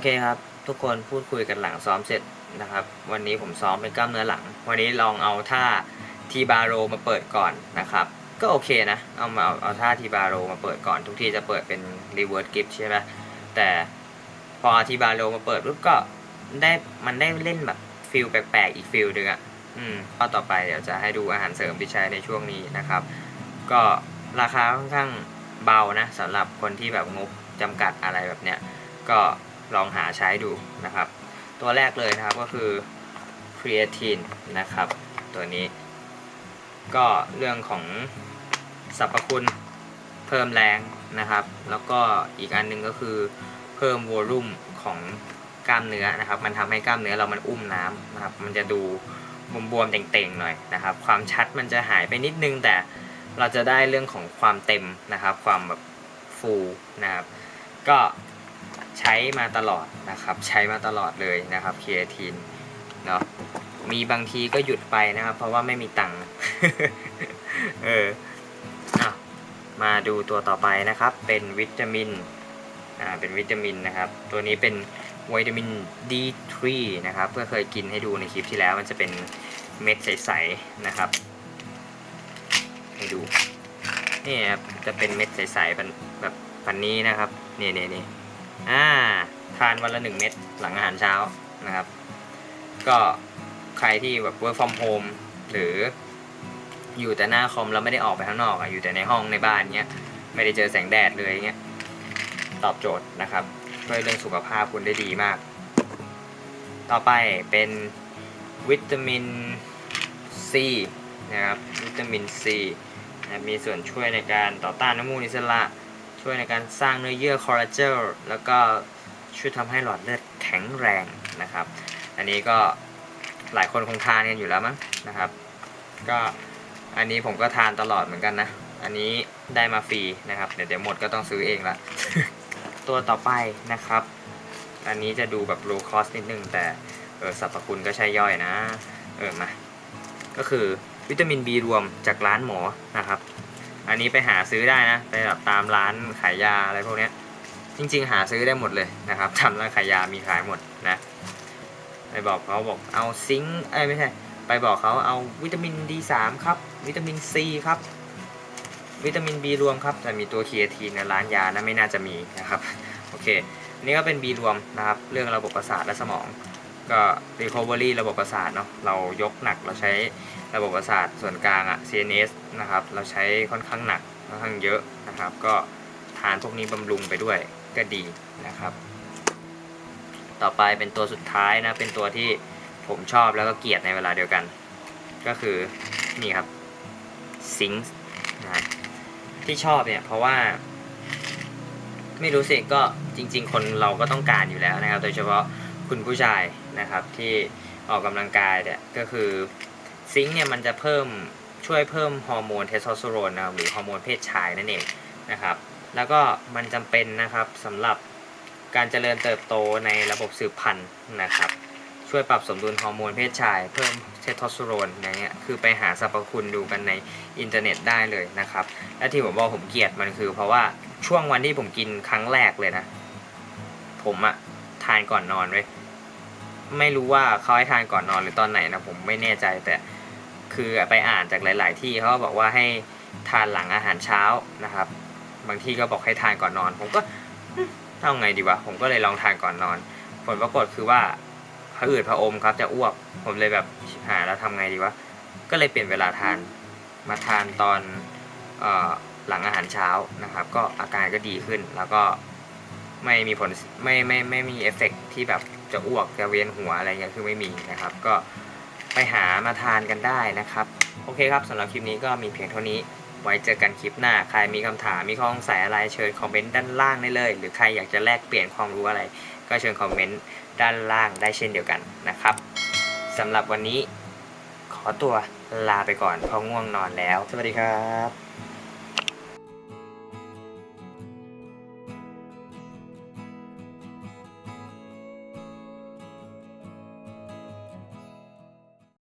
โอเคครับ ทุกคนพูดคุยกันหลังซ้อมเสร็จนะครับ วันนี้ผมซ้อมเป็นกล้ามเนื้อหลัง วันนี้ลองเอาท่าทีบาโรมาเปิดก่อนนะครับ ก็โอเคนะ เอามาเอาเอาท่าทีบาโรมาเปิดก่อน ทุกทีจะเปิดเป็นรีเวิร์สกิฟใช่ไหมแต่พอทีบาโรมาเปิดปุ๊บก็ได้มันได้เล่นแบบฟิลแปลกๆอีกฟิลหนึ่งอะอืมก็ต่อไปเดี๋ยวจะให้ดูอาหารเสริมที่ใช้ในช่วงนี้นะครับ ก็ราคาค่อนข้างเบานะสำหรับคนที่แบบงบจำกัดอะไรแบบเนี้ยก็ ลองหาใช้ดูนะครับ ตัวแรกเลยนะครับก็คือ creatine นะครับ ตัวนี้ ก็เรื่องของสรรพคุณเพิ่มแรงนะครับ แล้วก็อีกอันหนึงก็คือเพิ่มวอลลุ่มของกล้ามเนื้อนะครับ มันทำให้กล้ามเนื้อเรามันอุ้มน้ำนะครับ มันจะดูบวมๆเต่งๆหน่อยนะครับ ความชัดมันจะหายไปนิดนึงแต่เราจะได้เรื่องของความเต็มนะครับ ความแบบฟูนะครับ ก็ ใช้มาตลอดนะครับ ใช้มาตลอดเลยนะครับเคทีนเนาะมีบางทีก็หยุดไปนะครับ เพราะว่าไม่มีตังค์เอออะมาดูตัวต่อไปนะครับ เป็นวิตามินอ่าเป็นวิตามินนะครับ ตัวนี้เป็นวิตามิน D3 นะครับเพื่อเคยกินให้ดูในคลิปที่แล้วมันจะเป็นเม็ดใสๆนะครับ ให้ดูนี่ครับจะเป็นเม็ดใสๆแบบแบบพันนี้นะครับนี่นี่นี่ อ่าทานวันละหนึ่งเม็ดหลังอาหารเช้านะครับ ก็ใครที่แบบ work from home หรืออยู่แต่หน้าคอมแล้วไม่ได้ออกไปข้างนอกอะอยู่แต่ในห้องในบ้านเงี้ยไม่ได้เจอแสงแดดเลยเงี้ยตอบโจทย์นะครับช่วยเรื่องสุขภาพคุณได้ดีมาก ต่อไปเป็นวิตามินซีนะครับวิตามินซีมีส่วนช่วยในการต่อต้านน้ำมูกอิสระ ช่วยในการสร้างเนื้อเยื่อคอลลาเจนแล้วก็ช่วยทำให้หลอดเลือดแข็งแรงนะครับ อันนี้ก็หลายคนคงทานกันอยู่แล้วมั้งนะครับ ก็อันนี้ผมก็ทานตลอดเหมือนกันนะ อันนี้ได้มาฟรีนะครับ เดี๋ยวเดี๋ยวหมดก็ต้องซื้อเองละ ตัวต่อไปนะครับ อันนี้จะดูแบบ low cost นิดนึง แต่เออสรรพคุณก็ใช่ย่อยนะ เออมา ก็คือวิตามิน B รวมจากร้านหมอนะครับ อันนี้ไปหาซื้อได้นะ ไปแบบตามร้านขายยาอะไรพวกนี้จริง ๆ หาซื้อได้หมดเลยนะครับทำร้านขายยามีขายหมดนะ ไปบอกเขาบอกเอาซิงค์เอ้ไม่ใช่ ไปบอกเขาเอาวิตามิน D3 ครับ วิตามิน C ครับ วิตามิน B รวมครับ แต่มีตัวคีเอทีนในร้านยานะไม่น่าจะมีนะครับ โอเค นี่ก็เป็น B รวมนะครับ เรื่องระบบประสาทและสมอง ก็ recovery ระบบประสาทเนาะเรายกหนักเราใช้ระบบประสาทส่วนกลางอะ CNS นะครับเราใช้ค่อนข้างหนักค่อนข้างเยอะนะครับ ก็ทานพวกนี้บำรุงไปด้วยก็ดีนะครับ ต่อไปเป็นตัวสุดท้ายนะ เป็นตัวที่ผมชอบแล้วก็เกลียดในเวลาเดียวกัน ก็คือนี่ครับซิงค์นะที่ชอบเนี่ยเพราะว่า ไม่รู้สิก็จริง ๆ คนเราก็ต้องการอยู่แล้วนะครับ โดยเฉพาะ คุณผู้ชายนะครับที่ออกกำลังกายเนี่ยก็คือซิงค์เนี่ยมันจะเพิ่มช่วยเพิ่มฮอร์โมนเทสโทสเตอโรนนะครับหรือฮอร์โมนเพศชายนั่นเองนะครับ แล้วก็มันจำเป็นนะครับสำหรับการเจริญเติบโตในระบบสืบพันธุ์นะครับ ช่วยปรับสมดุลฮอร์โมนเพศชาย เพิ่มเทสโทสเตอโรนอะไรเงี้ยคือไปหาสรรพคุณดูกันในอินเทอร์เน็ตได้เลยนะครับ และที่ผมบอกผมเกลียดมันคือ เพราะว่าช่วงวันที่ผมกินครั้งแรกเลยนะ ผมอะ ทานก่อนนอนเว้ยไม่รู้ว่าเขาให้ทานก่อนนอนหรือตอนไหนนะผมไม่แน่ใจแต่คือไปอ่านจากหลาย ๆ ที่เขาบอกว่าให้ทานหลังอาหารเช้านะครับ บางที่ก็บอกให้ทานก่อนนอน ผมก็อืมเอาไงดีวะผมก็เลยลองทานก่อนนอน ผลปรากฏคือว่าผะอืดผะอมครับจะอ้วก ผมเลยแบบหาแล้วทำไงดีวะก็เลยเปลี่ยนเวลาทานมาทานตอนออหลังอาหารเช้านะครับ ก็อาการก็ดีขึ้นแล้วก็ ไม่มีผลไม่ไม่ไม่มีเอฟเฟกต์ที่แบบจะอ้วกจะเวียนหัวอะไรเงี้ยคือไม่มีนะครับ ก็ไปหามาทานกันได้นะครับ โอเคครับสำหรับคลิปนี้ก็มีเพียงเท่านี้ ไว้เจอกันคลิปหน้า ใครมีคำถามมีข้อสงสัยอะไรเชิญคอมเมนต์ด้านล่างได้เลย หรือใครอยากจะแลกเปลี่ยนความรู้อะไร ก็เชิญคอมเมนต์ด้านล่างได้เช่นเดียวกันนะครับสำหรับวันนี้ขอตัวลาไปก่อนเพราะง่วงนอนแล้ว สวัสดีครับ